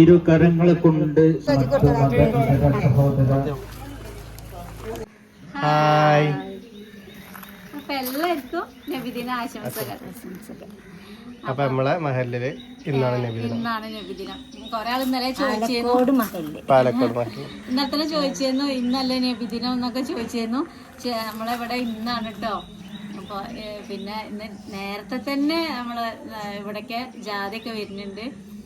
ഇരു കരങ്ങളെ കൊണ്ട് ഹായ്. അപ്പൊ എല്ലാവർക്കും നബിദിന ആശംസകൾ. അപ്പൊ നമ്മളെ മഹലിൽ ഇന്നാണ് നബിദിനം. ഇന്നാണ് നബിദിനം. കൊറേ ആൾ ഇന്നലെ ചോദിച്ചിരുന്നു. പാലക്കോട് മഹലിൽ ഇന്നലെ തന്നെ ചോദിച്ചിരുന്നു ഇന്നല്ലേ നബിദിനം എന്നൊക്കെ ചോദിച്ചിരുന്നു. നമ്മളിവിടെ ഇന്നാണ് കേട്ടോ അപ്പൊ പിന്നെ ഇന്ന് നേരത്തെ തന്നെ നമ്മൾ ഇവിടേക്ക് ജാതിയൊക്കെ വരുന്നുണ്ട്. നമ്മൾ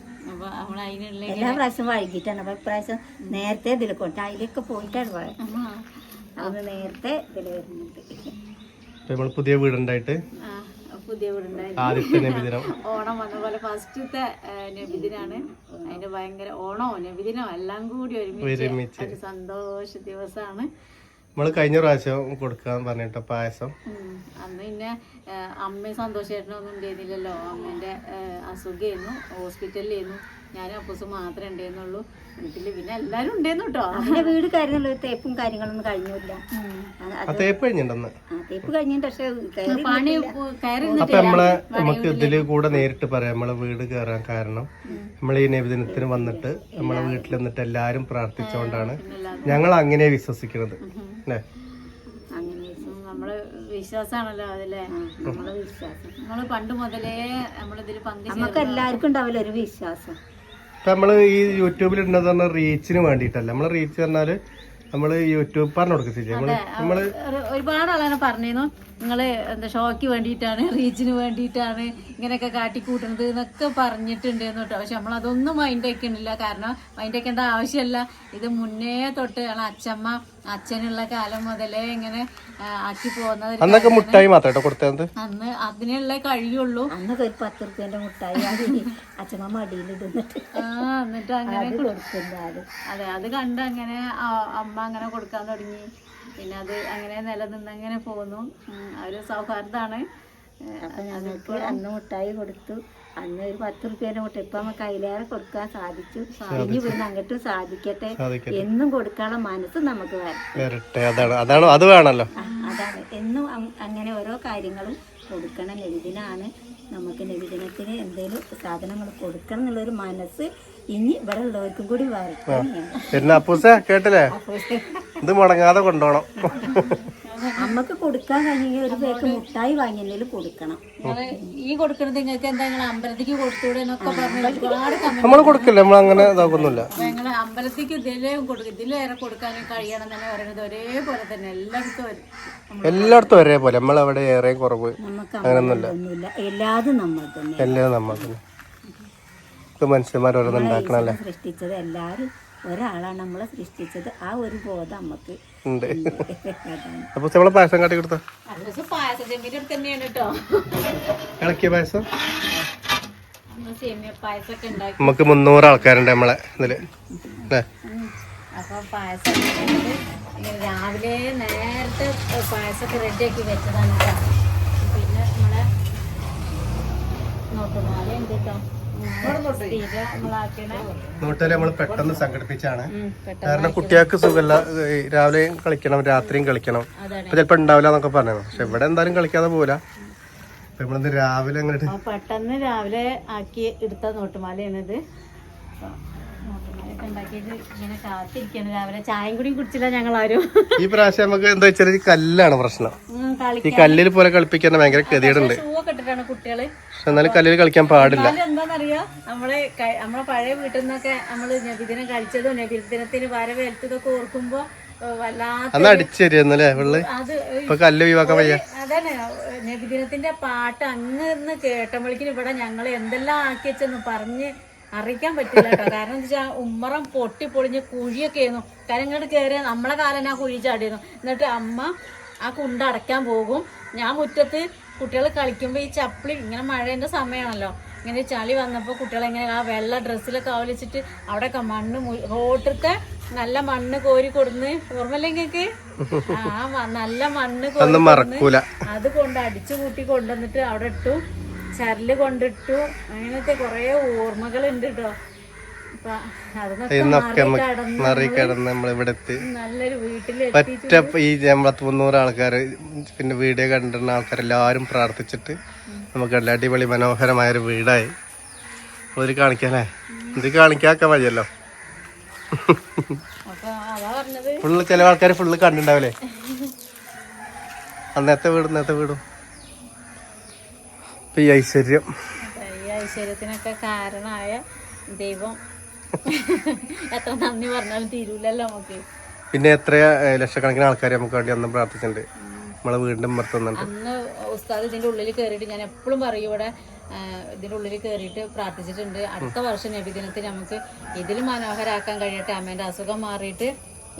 എല്ലാ പ്രാവശ്യം വൈകിട്ടാണ്. അപ്പൊ ഇപ്രാവശ്യം നേരത്തെ ഇതിൽ കൊണ്ട് അതിലൊക്കെ പോയിട്ടാണ് അത് നേരത്തെ ഇതിൽ വരുന്നുണ്ട്. പുതിയ വീടുണ്ടായിട്ട് ആ, പുതിയ വീടുണ്ടായിരുന്നു. ഓണം വന്ന പോലെ ഫസ്റ്റത്തെ നബിദിനാണ്. അതിന്റെ ഭയങ്കര ഓണോ നബിദിനോ എല്ലാം കൂടി ഒരുമിച്ച് ഒരു സന്തോഷ ദിവസമാണ് നമ്മൾ കഴിഞ്ഞ പ്രാവശ്യം കൊടുക്കാൻ പറഞ്ഞിട്ടോ പായസം. അന്ന് പിന്നെ അമ്മയും സന്തോഷമായിട്ടൊന്നും ഉണ്ടായിരുന്നില്ലല്ലോ അമ്മേന്റെ അസുഖമായിരുന്നു ഹോസ്പിറ്റലിലായിരുന്നു ഞാൻ അപ്പൂസും മാത്രമേ ഉണ്ടായിരുന്നുള്ളൂ വീട്ടിൽ പിന്നെ എല്ലാരും ഉണ്ടായിരുന്നു കേട്ടോ അതിന്റെ വീട് കാര്യങ്ങളും തേപ്പും കാര്യങ്ങളൊന്നും കഴിഞ്ഞില്ല. ആ തേപ്പ് കഴിഞ്ഞിട്ടുണ്ടെന്ന് ആ, തേപ്പ് കഴിഞ്ഞിട്ട് പക്ഷെ കയറി പണി കയറി അപ്പൊ നമ്മളെ നമുക്ക് ഇതിൽ കൂടെ നേരിട്ട് പറയാം. നമ്മളെ വീട് കയറാൻ കാരണം നമ്മൾ ഈ നബിദിനത്തിന് വന്നിട്ട് നമ്മളെ വീട്ടിൽ നിന്നിട്ട് എല്ലാരും പ്രാർത്ഥിച്ചുകൊണ്ടാണ് ഞങ്ങൾ അങ്ങനെ വിശ്വസിക്കുന്നത് അല്ലേ അങ്ങനെ നമ്മൾ വിശ്വാസമാണല്ലോ അതല്ലേ നമ്മളെ വിശ്വാസം. നമ്മൾ പണ്ട് മുതലേ നമ്മളിതിൽ പങ്കു നമുക്ക് എല്ലാവർക്കും ഉണ്ടാവില്ല ഒരു വിശ്വാസം? നമ്മൾ ഈ യൂട്യൂബിൽ ഇടുന്നത് പറഞ്ഞാൽ റീച്ചിന് വേണ്ടിയിട്ടല്ല. നമ്മളെ റീച്ച് പറഞ്ഞാൽ നമ്മൾ യൂട്യൂബ് പറഞ്ഞു കൊടുക്കത്തില്ല ചേച്ചി നമ്മൾ നമ്മൾ ഒരു- ഒരുപാട് ആളാണ് പറഞ്ഞിരുന്നു. നിങ്ങൾ എന്താ ഷോക്ക് വേണ്ടിയിട്ടാണ് റീച്ചിന് വേണ്ടിയിട്ടാണ് ഇങ്ങനെയൊക്കെ കാട്ടിക്കൂട്ടുന്നത് എന്നൊക്കെ പറഞ്ഞിട്ടുണ്ട് കേട്ടോ. പക്ഷെ നമ്മൾ അതൊന്നും മൈൻഡ് വയ്ക്കണില്ല കാരണം മൈൻഡ് വയ്ക്കേണ്ട ആവശ്യമല്ല ഇത് മുന്നേ തൊട്ട് അച്ഛമ്മ അച്ഛനുള്ള കാലം മുതലേ ഇങ്ങനെ ആക്കി പോകുന്നത് അന്നൊക്കെ മുട്ടായി മാത്രം കേട്ടോ കൊടുത്തത് അന്ന് അതിനുള്ള കഴിയുള്ളൂ. അന്നൊക്കെ ഒരു പത്ത് റുപ്യന്റെ മുട്ടായി അച്ഛമ്മ മടിയിൽ ഇടുന്നിട്ട്. ആ എന്നിട്ട് അങ്ങനെ കൊടുക്കുന്നത് അതെ. അത് കണ്ട് അങ്ങനെ അമ്മ അങ്ങനെ കൊടുക്കാൻ തുടങ്ങി. പിന്നെ അത് അങ്ങനെ നിലനിന്ന് അങ്ങനെ പോന്നു ഒരു സൗഹാർദ്ദമാണ്. അപ്പൊ ഞങ്ങൾക്ക് അന്ന് മുട്ടായി കൊടുത്തു. അന്ന് ഒരു പത്ത് റുപ്യേനെ കൊടുത്തു ഇപ്പൊ നമുക്ക് അതിലേറെ കൊടുക്കാൻ സാധിച്ചു. ഇനി പിന്നെ അങ്ങോട്ടും സാധിക്കട്ടെ. എന്നും കൊടുക്കാനുള്ള മനസ്സ് നമുക്ക് വരട്ടെ. അതാണ് അതാണ് അത് വേണമല്ലോ. അതാണ്. എന്നും അങ്ങനെ ഓരോ കാര്യങ്ങളും കൊടുക്കണം. നബിദിനാണ് നമുക്ക് നബിദിനത്തിന് എന്തെങ്കിലും സാധനങ്ങൾ കൊടുക്കണം എന്നുള്ളൊരു മനസ്സ് ഇനി ഇവിടെ ഉള്ളവർക്കും കൂടി വരട്ടെ പിന്നെ അപ്പൂസ കേട്ടില്ലേ? ഇത് മുടങ്ങാതെ കൊണ്ടുപോകണം. അമ്മയ്ക്ക് കൊടുക്കാൻ കഴിഞ്ഞെങ്കിൽ ഒരു പേക്ക് മുട്ടായി വാങ്ങിയെങ്കിലും കൊടുക്കണം. ഈ കൊടുക്കുന്നത് നിങ്ങൾക്ക് എന്താ നിങ്ങൾ അമ്പലത്തിക്ക് കൊടുത്തൂടെ എന്നൊക്കെ പറഞ്ഞു ഒരുപാട് നമ്മൾ കൊടുക്കില്ല നമ്മൾ അങ്ങനെ ഇതാക്കൊന്നുമില്ല. ഞങ്ങൾ അമ്പലത്തിക്ക് ഇതിലേ കൊടുക്കും. ഇതിലേറെ കൊടുക്കാനും കഴിയണം തന്നെ പറയുന്നത് ഒരേപോലെ തന്നെ എല്ലായിടത്തും എല്ലായിടത്തും ഒരേപോലെ. നമ്മൾ അവിടെ ഏറെ കുറവ് നമുക്ക് ഒന്നുമില്ല എല്ലാതും നമ്മൾ തന്നെ. എല്ലാം നമ്മൾ തന്നെ. ഇപ്പൊ മനുഷ്യന്മാർ സൃഷ്ടിച്ചത് എല്ലാവരും ഒരാളാണ് നമ്മളെ സൃഷ്ടിച്ചത്. ആ ഒരു ബോധം നമുക്ക് ഉണ്ട്. അപ്പൊ നമ്മളെ പായസം കാട്ടി കൊടുത്ത? ഇളക്കിയ പായസം? നമുക്ക് മുന്നൂറ് ആൾക്കാരുണ്ട് നമ്മളെ ഇതിൽ. അല്ലേ? അപ്പൊ പായസം രാവിലെ നേരത്തെ പായസമൊക്കെ റെഡിയാക്കി വെച്ചതാണ് പിന്നെ നമ്മളെ നോട്ടുമാല ഉണ്ട് കേട്ടോ നോട്ടിൽ നമ്മൾ പെട്ടെന്ന് സംഘടിപ്പിച്ചാണ്. കാരണം കുട്ടികൾക്ക് സുഖമില്ല രാവിലെയും കളിക്കണം രാത്രിയും കളിക്കണം. അപ്പൊ ചിലപ്പോ ഉണ്ടാവില്ല എന്നൊക്കെ പറഞ്ഞു പക്ഷെ ഇവിടെ എന്തായാലും കളിക്കാതെ പോല നമ്മളിന്ന് രാവിലെ അങ്ങോട്ട് പെട്ടെന്ന് രാവിലെ ആക്കി എടുത്ത നോട്ടുമാലയാണിത്. നോട്ടുമാലയൊക്കെ ഉണ്ടാക്കിയിട്ട് ഇങ്ങനെ കാത്തിരിക്കാണ്. രാവിലെ ചായയും കൂടി കുടിച്ചില്ല ഞങ്ങൾ ആരും ഈ പ്രാവശ്യം നമുക്ക് എന്താ വെച്ചാൽ കല്ലാണ് പ്രശ്നം. ഈ കല്ലിൽ പോലെ കളിപ്പിക്കാൻ ഭയങ്കര ഗതികേടുണ്ട്. ഒക്കെ ഇട്ടിട്ടാണ് കുട്ടികൾ. പക്ഷെ എന്നാലും കല്ലിൽ കളിക്കാൻ പാടില്ല. എന്താണെന്നറിയോ നമ്മൾ നമ്മളെ പഴയ വീട്ടിൽ നിന്നൊക്കെ നമ്മൾ നബിദിനം കഴിച്ചതും നബിദിനത്തിന് വരവേൽത്തതൊക്കെ ഓർക്കുമ്പോ അന്ന് അടിച്ചേരിയെന്നല്ലേ വെള്ളി ഇപ്പൊ കല്ല് ഒഴിവാക്കാൻ വയ്യ. അതാണ് നബിദിനത്തിന്റെ പാട്ട് അങ്ങ് കേട്ടപ്പോഴേക്കും ഇവിടെ ഞങ്ങൾ എന്തെല്ലാം ആക്കി വെച്ചെന്ന് പറഞ്ഞ് അറിയിക്കാൻ പറ്റില്ല കേട്ടോ. കാരണം എന്താ വെച്ചാൽ ഉമ്മറം പൊട്ടി പൊളിഞ്ഞ് കുഴിയൊക്കെ ആയിരുന്നു. കാരണം ഇങ്ങോട്ട് കയറിയ നമ്മളെ കാലം ആ കുഴി ചാടിയിരുന്നു. എന്നിട്ട് അമ്മ ആ കുണ്ട അടയ്ക്കാൻ പോകും. ഞാൻ മുറ്റത്ത് കുട്ടികൾ കളിക്കുമ്പോൾ ഈ ചപ്പിളി ഇങ്ങനെ മഴേന്റെ സമയമാണല്ലോ ഇങ്ങനെ ചളി വന്നപ്പോൾ കുട്ടികളെ ഇങ്ങനെ ആ വെള്ള ഡ്രസ്സിലൊക്കെ ആവലിച്ചിട്ട് അവിടെയൊക്കെ മണ്ണ് റോട്ടിലത്തെ നല്ല മണ്ണ് കോരി കൊടുന്ന് ഓർമ്മല്ലേ നിങ്ങൾക്ക് ആ നല്ല മണ്ണ് കോരി അത് കൊണ്ട് അടിച്ചു കൂട്ടി കൊണ്ടുവന്നിട്ട് അവിടെ ഇട്ടു. ചരൽ കൊണ്ടിട്ടു. അങ്ങനത്തെ കൊറേ ഓർമ്മകൾ ഉണ്ട് കേട്ടോ ഒറ്റ ഈ നമ്മളെ മുന്നൂറ് ആൾക്കാർ പിന്നെ വീഡിയോ കണ്ടിരുന്ന ആൾക്കാരെല്ലാരും പ്രാർത്ഥിച്ചിട്ട് നമുക്ക് നല്ല അടിപൊളി മനോഹരമായ ഒരു വീടായി. ഒരു കാണിക്കാനേ? ഇത് കാണിക്കാക്കാൻ മതിയല്ലോ. ഫുള്ള് ചില ആൾക്കാർ ഫുള്ള് കണ്ടിണ്ടാവില്ലേ? അന്നത്തെ വീടും ഇന്നത്തെ വീടും. ഈ ഐശ്വര്യം. ഈ ഐശ്വര്യത്തിനൊക്കെ കാരണമായ ദൈവം. എത്ര നന്ദി പറഞ്ഞാലും തീരൂലല്ലോ നമുക്ക്. പിന്നെ എത്ര ലക്ഷക്കണക്കിന് ആൾക്കാരെ നമുക്ക് വേണ്ടി അന്ന് പ്രാർത്ഥിച്ചിട്ടുണ്ട്. നമ്മളെ വീണ്ടും മറത്തുന്നുണ്ട് അന്ന് ഉസ്താദ് ഇതിന്റെ ഉള്ളിൽ കയറിയിട്ട് ഞാൻ എപ്പോഴും പറയും ഇവിടെ ഇതിന്റെ ഉള്ളിൽ കയറിയിട്ട് പ്രാർത്ഥിച്ചിട്ടുണ്ട്. അടുത്ത വർഷം നബിദിനത്തിൽ നമുക്ക് ഇതിൽ മനോഹരാക്കാൻ കഴിയട്ടെ അമ്മേന്റെ അസുഖം മാറിയിട്ട്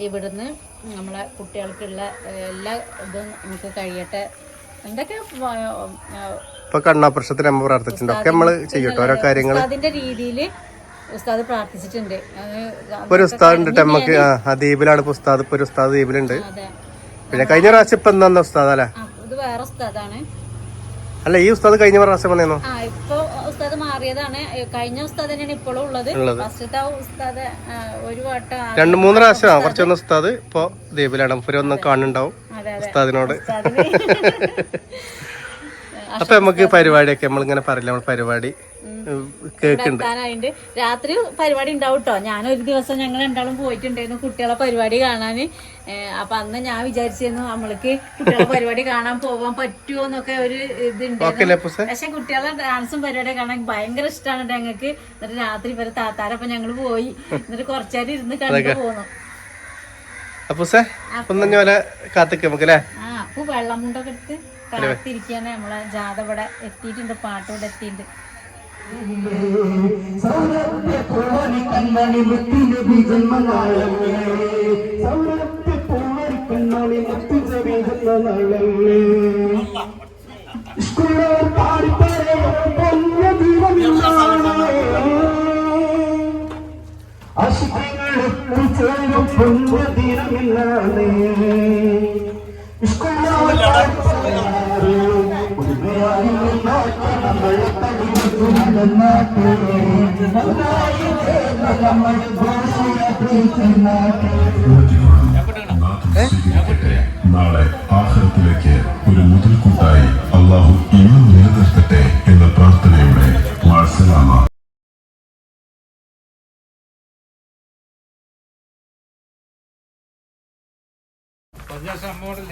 ഇവിടുന്ന് നമ്മളെ കുട്ടികൾക്കുള്ള എല്ലാ ഇതും നമുക്ക് കഴിയട്ടെ. എന്തൊക്കെ ഇപ്പൊ കണ്ണാപ്രശ്നത്തിന് അമ്മ പ്രാർത്ഥിച്ചിട്ടുണ്ട്. ഒക്കെ നമ്മൾ ചെയ്യട്ടെ. ഓരോ കാര്യങ്ങൾ അതിന്റെ രീതിയിൽ ഉസ്താദ് പ്രാർത്ഥിച്ചിട്ടുണ്ട്. ഒരു ഉസ്താദ് ഉണ്ട്. നമുക്ക് ആ, ദ്വീപിലാണ് ഇപ്പൊ ഉസ്താദ്. ഇപ്പൊ ഒരു ഉസ്താദ് ദ്വീപിലുണ്ട്. പിന്നെ കഴിഞ്ഞ പ്രാവശ്യം ഇപ്പൊ എന്താ ഉസ്താദ് അല്ലേ? ഇത് വേറെ ഉസ്താദാണ്. അല്ല ഈ ഉസ്താദ് കഴിഞ്ഞ പ്രാവശ്യം വന്നേന്നോ ഇപ്പൊ ഉസ്താദ് മാറിയതാണ്. കഴിഞ്ഞ ഉസ്താദ് തന്നെയാണ് ഇപ്പോഴും ഉള്ളത്. ഉസ്താദ് ഒരു വട്ടം രണ്ട് മൂന്ന് പ്രാവശ്യം കുറച്ചൊന്ന് ഉസ്താദ് ഇപ്പൊ ദ്വീപിലാണ്. ഒന്നും ഒന്ന് കാണുന്നുണ്ടാവും ഉസ്താദിനോട്. ഉസ്താദിന്. അപ്പൊ നമുക്ക് പരിപാടിയൊക്കെ നമ്മളിങ്ങനെ പറയില്ല നമ്മൾ പരിപാടി കേൾക്കുന്നുണ്ട് രാത്രി പരിപാടി ഉണ്ടാവും കേട്ടോ ഞാൻ ഒരു ദിവസം ഞങ്ങൾ രണ്ടാളും പോയിട്ടുണ്ടായിരുന്നു കുട്ടികളെ പരിപാടി കാണാന്. അപ്പൊ അന്ന് ഞാൻ വിചാരിച്ചിരുന്നു നമ്മൾക്ക് കുട്ടികളെ പരിപാടി കാണാൻ പോവാൻ പറ്റുമോ എന്നൊക്കെ ഒരു ഇതുണ്ടായിരുന്നു. പക്ഷെ കുട്ടികളെ ഡാൻസും പരിപാടി കാണാൻ ഭയങ്കര ഇഷ്ടമാണ് ഞങ്ങൾക്ക്. എന്നിട്ട് രാത്രി വരെ താത്താരപ്പൊ ഞങ്ങൾ പോയി. എന്നിട്ട് കുറച്ചേരം ഇരുന്ന് കണ്ടു പോന്നു. അപ്പുസേ ഒന്നും പോലെ കാത്തിക്ക് നമുക്ക് അല്ലേ ആ അപ്പൊ വെള്ളം മുണ്ടൊക്കെ എടുത്ത്. കാത്തിരിക്കാണ് നമ്മളെ ജാഥ ഇവിടെ എത്തിയിട്ടുണ്ട്. പാട്ട് ഇവിടെ എത്തിയിട്ടുണ്ട്. നാളെ ആഹ്റത്തിലേക്ക് ഇങ്ങോട്ട്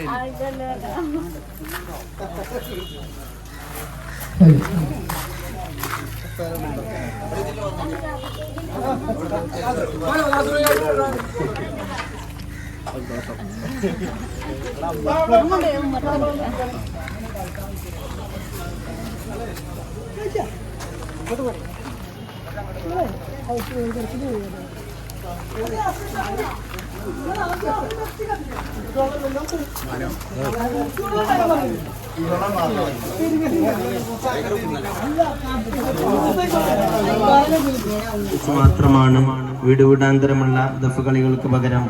മാത്രമാണ് വീട് വീടാന്തരമുള്ള ദഫ് കളികൾക്ക് പകരം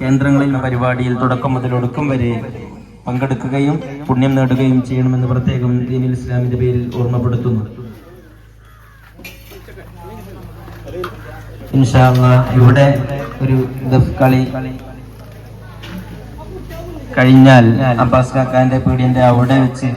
കേന്ദ്രങ്ങളിൽ പരിപാടിയിൽ തുടക്കം മുതൽ ഒടുക്കം വരെ പങ്കെടുക്കുകയും പുണ്യം നേടുകയും ചെയ്യണമെന്ന് പ്രത്യേകം ദീനിൽ ഇസ്ലാമിന്റെ പേരിൽ ഓർമ്മപ്പെടുത്തുന്നു. ഇവിടെ ഒരു കളി കഴിഞ്ഞാൽ അബ്ബാസ് കാക്കാന്റെ പീടിയന്റെ അവിടെ വെച്ച്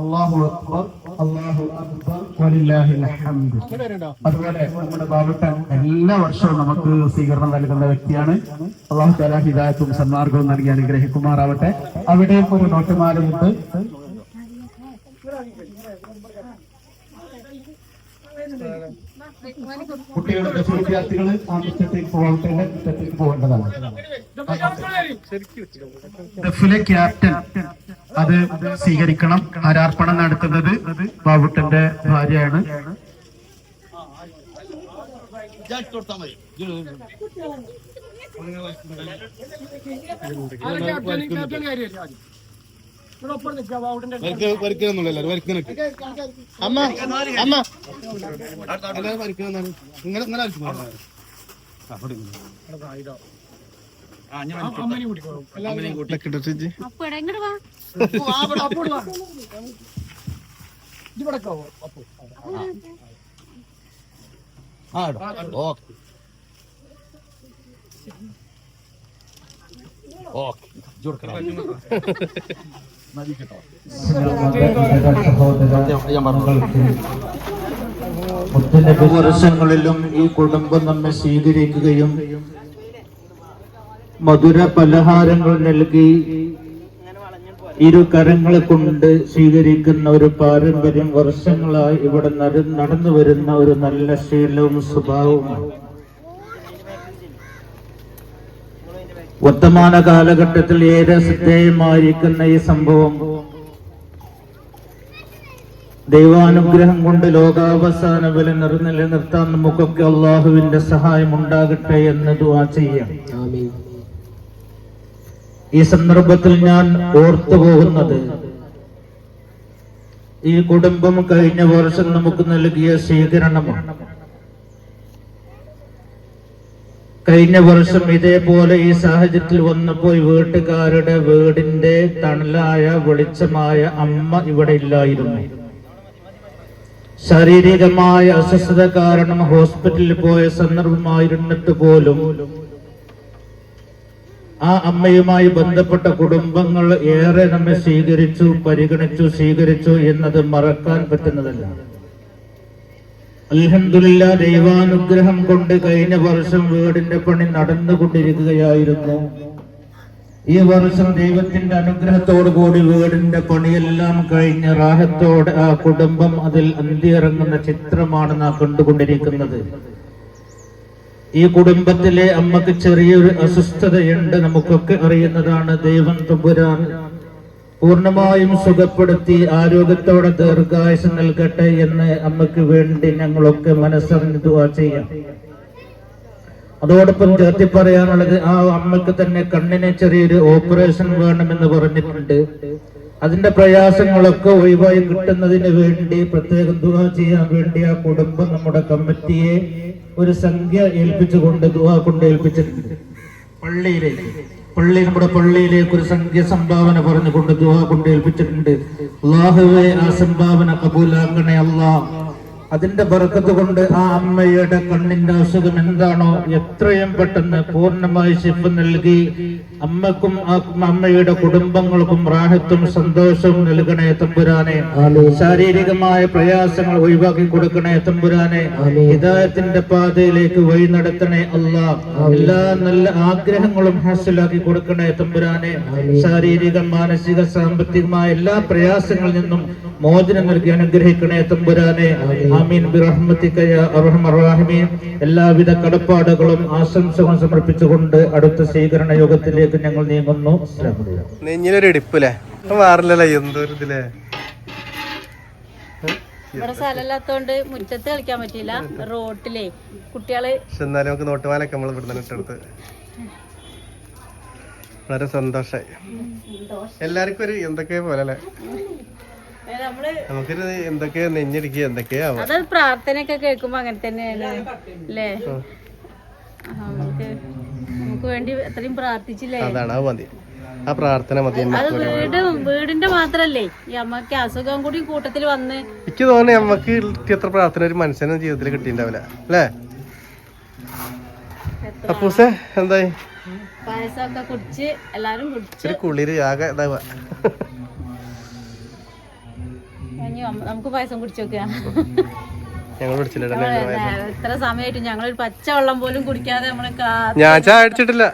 അള്ളാഹു അക്ബർ അള്ളാഹു അക്ബർ വലില്ലാഹിൽ ഹംദ് അതുപോലെ നമ്മുടെ ബാബുട്ടൻ എല്ലാ വർഷവും നമുക്ക് സ്വീകരണം നൽകുന്ന വ്യക്തിയാണ്. അള്ളാഹു തല ഹിദായത്തും സന്മാർഗവും നൽകി അനുഗ്രഹിക്കുമാറാവട്ടെ. അവിടെ ഒരു നോട്ടുമാരുണ്ട് കുട്ടികളുടെ വിദ്യാർത്ഥികൾ ആ മുറ്റത്തേക്ക് പോകട്ടെ മുറ്റത്തേക്ക് പോകേണ്ടതാണ്. ക്യാപ്റ്റൻ അത് സ്വീകരിക്കണം ആരാർപ്പണം നടത്തുന്നത് ബാബുട്ടന്റെ ഭാര്യയാണ് അമ്മ അമ്മ ഇങ്ങനെ ഇങ്ങനെ മുത്തനബി വർഷങ്ങളിലും ഈ കുടുംബം നമ്മെ സ്വീകരിക്കുകയും മധുര പലഹാരങ്ങൾ നൽകി ഇരു കരങ്ങളെ കൊണ്ട് സ്വീകരിക്കുന്ന ഒരു പാരമ്പര്യം വർഷങ്ങളായി ഇവിടെ നട- നടന്നു വരുന്ന ഒരു നല്ല ശീലവും സ്വഭാവവുമാണ്. വർത്തമാന കാലഘട്ടത്തിൽ ഏറെ ശ്രദ്ധേയമായിരിക്കുന്ന ഈ സംഭവം ദൈവാനുഗ്രഹം കൊണ്ട് ലോകാവസാന വില നിർ- നിലനിർത്താൻ നമുക്കൊക്കെ അള്ളാഹുവിന്റെ സഹായം ഉണ്ടാകട്ടെ എന്ന് ആ ചെയ്യാം. ഈ സന്ദർഭത്തിൽ ഞാൻ ഓർത്തു പോകുന്നത് ഈ കുടുംബം കഴിഞ്ഞ വർഷം നമുക്ക് നൽകിയ സ്വീകരണമാണ്. കഴിഞ്ഞ വർഷം ഇതേപോലെ ഈ സാഹചര്യത്തിൽ വന്നപ്പോൾ വീട്ടുകാരുടെ വീടിന്റെ തണലായ വെളിച്ചമായ അമ്മ ഇവിടെ ഇല്ലായിരുന്നു. ശാരീരികമായ അസ്വസ്ഥത കാരണം ഹോസ്പിറ്റലിൽ പോയ സന്ദർഭമായിരുന്നിട്ട് പോലും ആ അമ്മയുമായി ബന്ധപ്പെട്ട കുടുംബങ്ങൾ ഏറെ നമ്മെ സ്വീകരിച്ചു പരിഗണിച്ചു സ്വീകരിച്ചു എന്നത് മറക്കാൻ പറ്റുന്നതല്ല. അൽഹംദുലില്ല ദൈവാനുഗ്രഹം കൊണ്ട് കഴിഞ്ഞ വർഷം വീടിന്റെ പണി നടന്നുകൊണ്ടിരിക്കുകയായിരുന്നു. ഈ വർഷം ദൈവത്തിന്റെ അനുഗ്രഹത്തോടു കൂടി വീടിന്റെ പണിയെല്ലാം കഴിഞ്ഞ് റാഹത്തോടെ ആ കുടുംബം അതിൽ അന്തിയിറങ്ങുന്ന ചിത്രമാണ് നാം കണ്ടുകൊണ്ടിരിക്കുന്നത്. ഈ കുടുംബത്തിലെ അമ്മയ്ക്ക് ചെറിയൊരു അസ്വസ്ഥതയുണ്ട് നമുക്കൊക്കെ അറിയുന്നതാണ് ദൈവം തുമ്പുരാൻ. പൂർണമായും സുഖപ്പെടുത്തി ആരോഗ്യത്തോടെ ദീർഘായുസം നൽകട്ടെ എന്ന് അമ്മയ്ക്ക് വേണ്ടി ഞങ്ങളൊക്കെ മനസ്സറിഞ്ഞ് ദുവാ ചെയ്യാം. അതോടൊപ്പം ചേർത്തി പറയാനുള്ളത് ആ അമ്മയ്ക്ക് തന്നെ കണ്ണിന് ചെറിയൊരു ഓപ്പറേഷൻ വേണമെന്ന് പറഞ്ഞിട്ടുണ്ട്. അതിന്റെ പ്രയാസങ്ങളൊക്കെ ഒഴിവായി കിട്ടുന്നതിന് വേണ്ടി പ്രത്യേകം ദുആ ചെയ്യാൻ വേണ്ടി ആ കുടുംബം നമ്മുടെ കമ്മിറ്റിയെ ഒരു സംഖ്യ ഏൽപ്പിച്ചുകൊണ്ട് ദുആ കൊണ്ട് ഏൽപ്പിച്ചിട്ടുണ്ട്. പള്ളിയിലേക്ക് പള്ളി നമ്മുടെ പള്ളിയിലേക്ക് ഒരു സംഖ്യ സംഭാവന പറഞ്ഞുകൊണ്ട് ദുആ കൊണ്ട് ഏൽപ്പിച്ചിട്ടുണ്ട്. അള്ളാഹുവെ ആ സംഭാവന കബൂലാക്കണേ അള്ളാഹ് അതിന്റെ ബർക്കത്ത് കൊണ്ട് ആ അമ്മയുടെ കണ്ണിന്റെ അസുഖം എന്താണോ എത്രയും പെട്ടെന്ന് പൂർണമായി ശിപ്പ് നൽകി അമ്മക്കും ആ അമ്മയുടെ കുടുംബങ്ങൾക്കും റാഹത്തും സന്തോഷവും നൽകണേ തമ്പുരാനെ. ശാരീരികമായ പ്രയാസങ്ങൾ ഒഴിവാക്കി കൊടുക്കണേ തമ്പുരാനെ. ഹിതായത്തിന്റെ പാതയിലേക്ക് വഴി നടത്തണേ അല്ല. എല്ലാ നല്ല ആഗ്രഹങ്ങളും ഹാസിലാക്കി കൊടുക്കണേ തമ്പുരാനെ. ശാരീരിക മാനസിക സാമ്പത്തികമായ എല്ലാ പ്രയാസങ്ങളിൽ നിന്നും മോചനം നൽകി അനുഗ്രഹിക്കണേ തമ്പുരാനെ. ആമീൻ. ബിറഹ്മത്തിക യാ അർഹമർ റഹീമീൻ എല്ലാവിധ കടപ്പാടുകളും ആശംസകളും സമർപ്പിച്ചുകൊണ്ട് അടുത്ത സ്വീകരണ യോഗത്തിലേക്ക് ഞങ്ങൾ നീങ്ങുന്നു. നെഞ്ഞിനൊരു ഇടിപ്പില്ലേ? മാറില്ലല്ലോ എന്തൊരു ഇതില്ലേ ഇവിടെ സ്ഥലമില്ലാത്തോണ്ട് മുറ്റത്ത് കളിക്കാൻ പറ്റിയില്ല. റോട്ടിലേ കുട്ടികൾ എന്നാലും നമുക്ക് നോട്ടുമാലൊക്കെ നമ്മൾ ഇവിടുന്ന് ഇട്ടെടുത്ത്. വളരെ സന്തോഷായി. എല്ലാവർക്കും ഒരു എന്തൊക്കെ പോലെ അല്ലേ? നമുക്കൊരു എന്തൊക്കെയാ നെഞ്ഞടിക്കുക എന്തൊക്കെയാ അത് പ്രാർത്ഥനയൊക്കെ കേൾക്കുമ്പോ അങ്ങനെ തന്നെയാണ്. അല്ലേ? നമുക്ക് നമുക്ക് വേണ്ടി അത്രയും പ്രാർത്ഥിച്ചില്ലേ? അതാണ് അത് മതി. ആ പ്രാർത്ഥന മതി അത് നമുക്ക് വീട് വീടിന്റെ മാത്രല്ലേ? ഈ അമ്മയ്ക്ക് അസുഖം കൂടി കൂട്ടത്തിൽ വന്ന് എനിക്ക് തോന്നുന്നു അമ്മയ്ക്ക് എത്ര പ്രാർത്ഥന ഒരു മനുഷ്യനെ ജീവിതത്തിൽ കിട്ടിയിട്ടുണ്ടാവില്ല. അല്ലേ? അപ്പൂസേ എന്തായി? പായസമൊക്കെ കുടിച്ച് എല്ലാരും കുടിച്ച്. കുളിര് ആകെ ഇതാവുക ഇനി നമുക്ക് പായസം കുടിച്ചു നോക്കാം. ഞങ്ങൾ ഇത്ര സമയമായിട്ട് ഞങ്ങളൊരു പച്ച വെള്ളം പോലും കുടിക്കാതെ നമ്മൾ ഞാൻ ചായ അടിച്ചിട്ടില്ല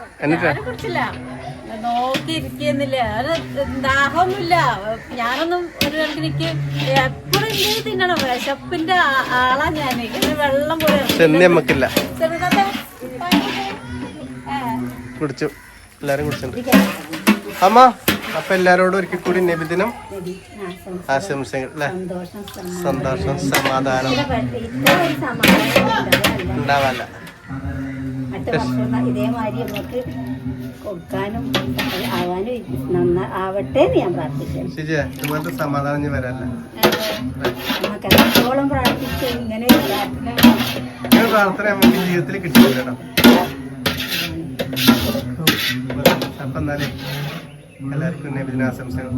കുടിച്ചില്ല. നോക്കി ഇരിക്കുന്നില്ല അത് ദാഹമൊന്നുമില്ല. ഞാനൊന്നും ഒരു കണക്കിനിക്ക് എപ്പോഴും ഇങ്ങനെ തിന്നണം. വിശപ്പിന്റെ ആളാ ഞാൻ. ഇങ്ങനെ വെള്ളം ചെറുതാത്തെ കുടിച്ചു? എല്ലാരും കുടിച്ചിട്ടുണ്ട് അമ്മ. അപ്പൊ എല്ലാരോടും ഒരിക്കൽ കൂടി നബിദിനം ആശംസകൾ അല്ലെ? സന്തോഷം സമാധാനം. ഉണ്ടാവല്ല. ഇതേമാതിരി നമുക്ക് കൊടുക്കാനും ആവാനും നന്നാ ആവട്ടെ ഞാൻ ഇതുപോലത്തെ സമാധാനം ഞാൻ വരല്ല പ്രാർത്ഥിച്ച് ഇങ്ങനെ പ്രാർത്ഥന നമുക്ക് ജീവിതത്തിൽ കിട്ടില്ല കേട്ടോ. അപ്പൊ എന്നാലേ എല്ലാവർക്കും നബിദിനാശംസകൾ